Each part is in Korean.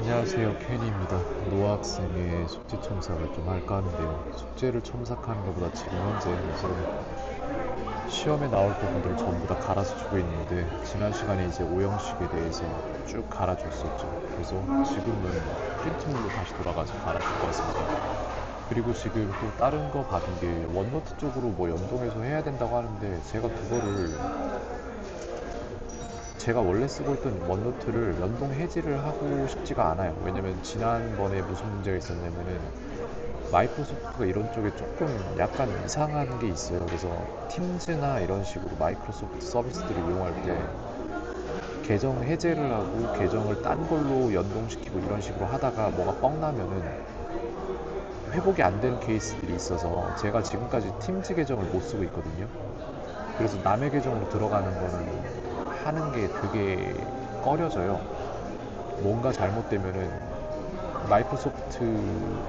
안녕하세요 케니입니다. 노학생의 숙제 첨삭을 좀 할까 하는데요. 숙제를 첨삭하는 것보다 지금 현재 이제 시험에 나올 부분들을 전부 다 갈아서 주고 있는데 지난 시간에 이제 오형식에 대해서 쭉 갈아줬었죠. 그래서 지금은 프린트물로 다시 돌아가서 갈아줄 것 같습니다. 그리고 지금 또 다른 거 받은 게 원노트 쪽으로 뭐 연동해서 해야 된다고 하는데 제가 그거를 제가 원래 쓰고 있던 원노트를 연동 해지를 하고 싶지가 않아요. 왜냐면 지난번에 무슨 문제가 있었냐면은 마이크로소프트가 이런 쪽에 조금 약간 이상한 게 있어요. 그래서 팀즈나 이런 식으로 마이크로소프트 서비스들을 이용할 때 계정 해제를 하고 계정을 딴 걸로 연동시키고 이런 식으로 하다가 뭐가 뻥 나면은 회복이 안 되는 케이스들이 있어서 제가 지금까지 팀즈 계정을 못 쓰고 있거든요. 그래서 남의 계정으로 들어가는 거는 하는 게 되게 꺼려져요. 뭔가 잘못되면은 마이크로소프트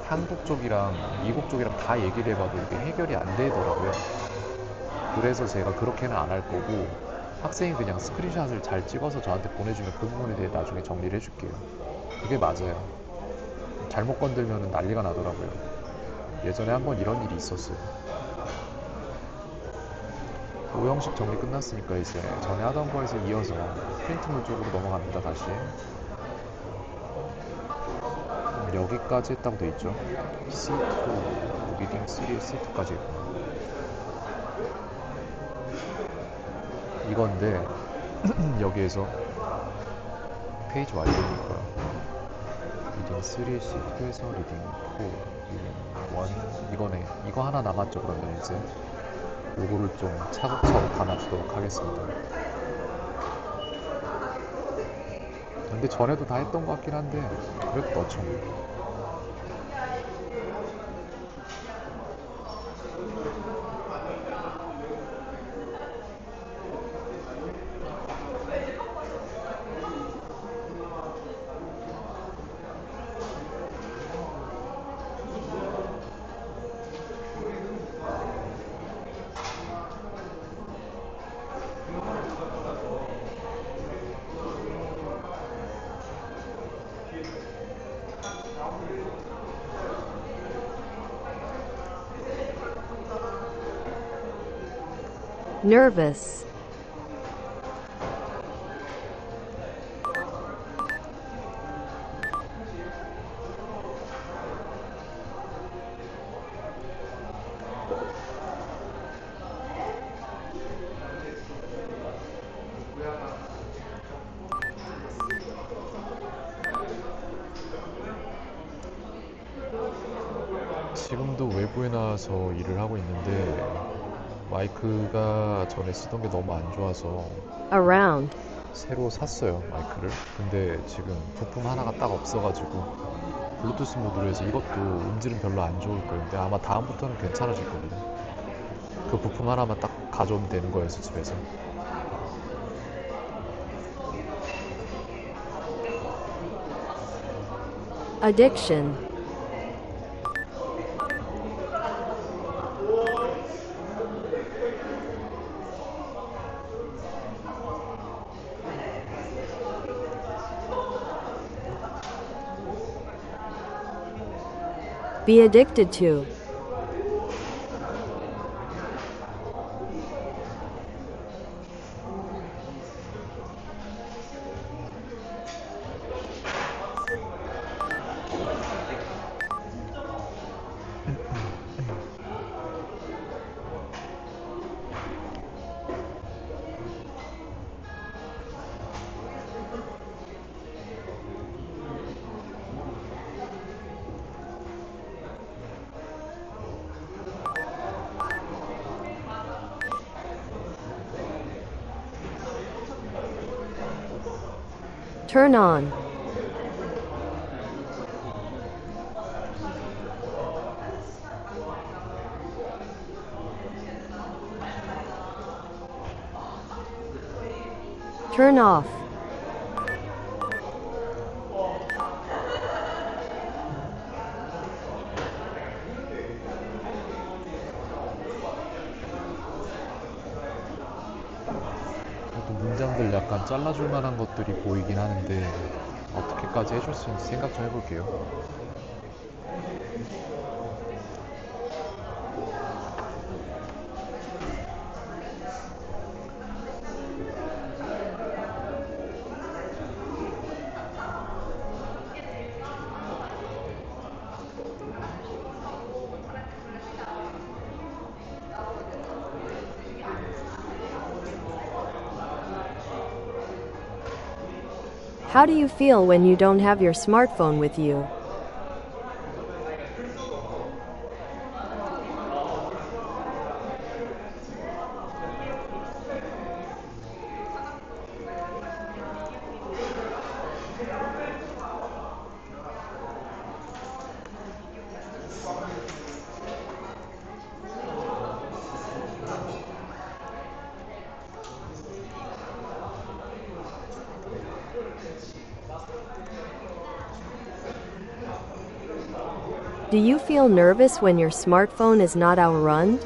한국 쪽이랑 미국 쪽이랑 다 얘기를 해봐도 이게 해결이 안 되더라고요. 그래서 제가 그렇게는 안 할 거고 학생이 그냥 스크린샷을 잘 찍어서 저한테 보내주면 그 부분에 대해 나중에 정리를 해줄게요. 그게 맞아요. 잘못 건들면 난리가 나더라고요. 예전에 한번 이런 일이 있었어요. 오형식 정리 끝났으니까 이제 전에 하던 거에서 이어서 프린트물 쪽으로 넘어갑니다 다시. 음, 여기까지 했다고 돼 있죠. C2 리딩 3 C2까지. 이건데 여기에서 페이지 완료니까 리딩 3 C2에서 리딩 4 리딩 1 이거네. 이거 하나 남았죠 그러면 이제 요거를 좀 차곡차곡 담아주도록 하겠습니다. 근데 전에도 다 했던 것 같긴 한데 그래도 넣죠. Nervous, 지금도 외부에 나와서 일을 하고 있는데 마이크가 전에 쓰던 게 너무 안 좋아서 around, 새로 샀어요 마이크를. 근데 지금 부품 하나가 딱 없어가지고 블루투스 모드로 해서 이것도 음질은 별로 안 좋을 거예요. 근데 아마 다음부터는 괜찮아질 거거든요. 그 부품 하나만 딱 가져오면 되는 거여서 집에서. Addiction, be addicted to, turn on, turn off, 문장들 약간 잘라줄 만한 것들이 보이긴 하는데 어떻게 어디까지 해줄 수 있는지 생각 좀 해볼게요. How do you feel when you don't have your smartphone with you? Do you feel nervous when your smartphone is not outrun?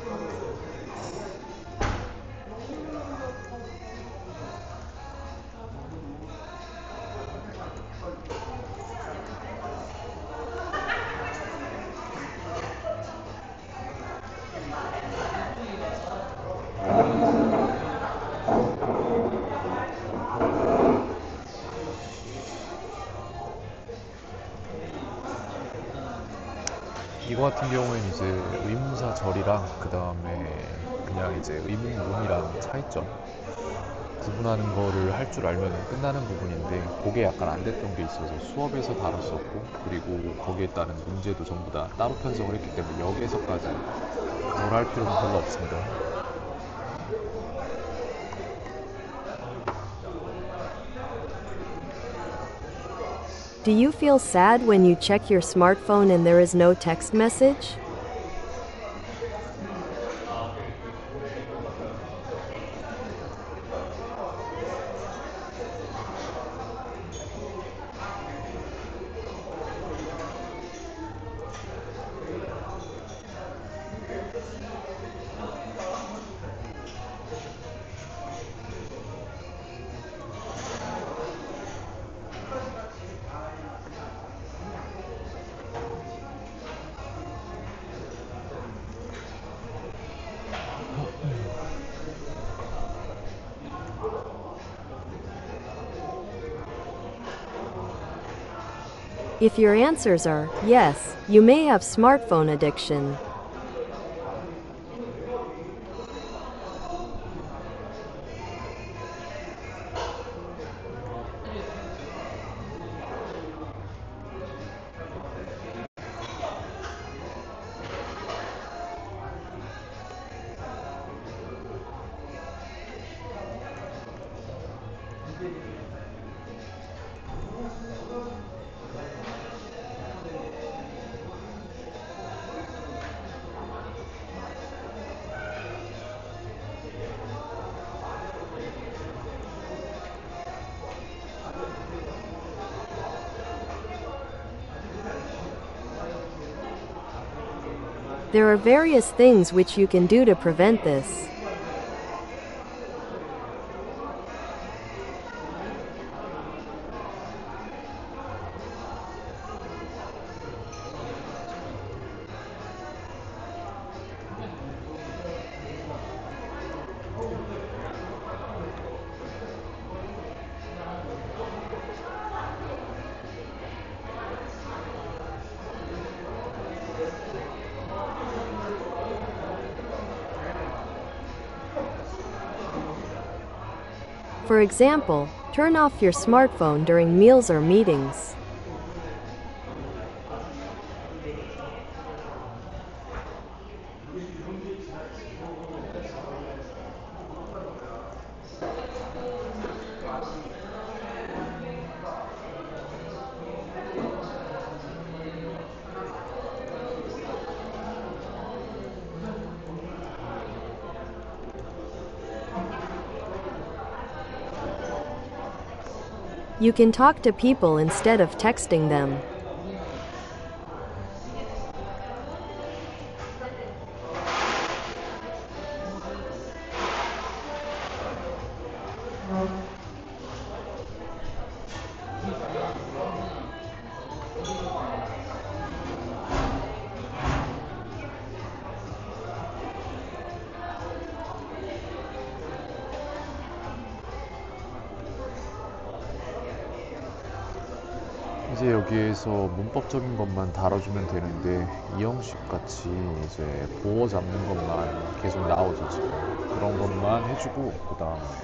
같은 경우에는 이제 의문사 절이랑 그 다음에 그냥 이제 의문문이랑 차이점 구분하는 거를 할 줄 알면 끝나는 부분인데 그게 약간 안 됐던 게 있어서 수업에서 다뤘었고 그리고 거기에 따른 문제도 전부 다 따로 편성을 했기 때문에 여기에서까지 뭘 할 필요는 별로 없습니다. Do you feel sad when you check your smartphone and there is no text message? If your answers are yes, you may have smartphone addiction. There are various things which you can do to prevent this. For example, turn off your smartphone during meals or meetings. You can talk to people instead of texting them. 이제 여기에서 문법적인 것만 다뤄주면 되는데 이 형식 같이 이제 보호 잡는 것만 계속 나오죠 지금. 그런 것만 해주고 그다음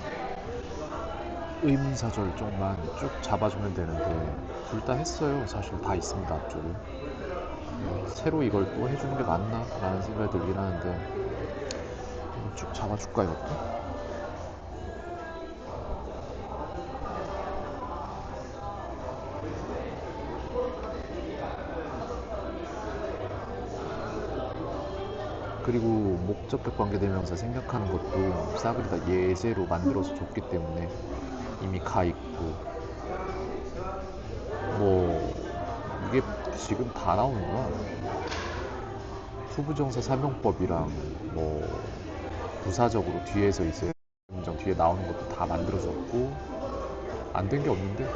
의문사절 쪽만 쭉 잡아주면 되는데 둘 다 했어요. 사실 다 있습니다 앞쪽에 새로 이걸 또 해주는 게 맞나? 라는 생각이 들긴 하는데 쭉 잡아줄까 이 그리고 목적격 관계대명사 생략하는 것도 싸그리 다 예제로 만들어서 줬기 때문에 이미 가 있고. 뭐 이게 지금 다 나오는구나. 투부정사 사명법이랑 뭐 부사적으로 뒤에서 이제 문장 뒤에 나오는 것도 다 만들어졌고 안 된 게 없는데.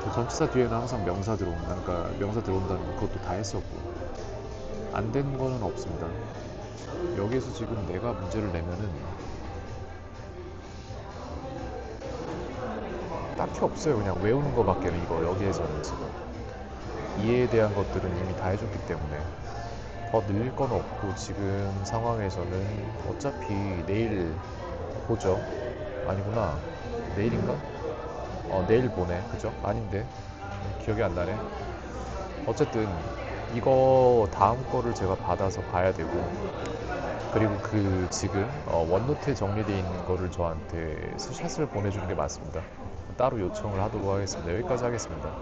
그 전치사 뒤에는 항상 명사 들어온다. 그러니까 명사 들어온다는 그것도 다 했었고 안된 거는 없습니다. 여기에서 지금 내가 문제를 내면은 딱히 없어요. 그냥 외우는 거밖에는 이거 여기에서는 지금. 이해에 대한 것들은 이미 다 해줬기 때문에. 더 늘릴 건 없고 지금 상황에서는 어차피 내일 보죠. 아니구나. 내일인가? 어 내일 보네. 그죠? 아닌데. 기억이 안 나네. 어쨌든 이거 다음 거를 제가 받아서 봐야 되고 그리고 그 지금 어, 원노트에 정리되어 있는 거를 저한테 스샷을 보내주는 게 맞습니다. 따로 요청을 하도록 하겠습니다. 여기까지 하겠습니다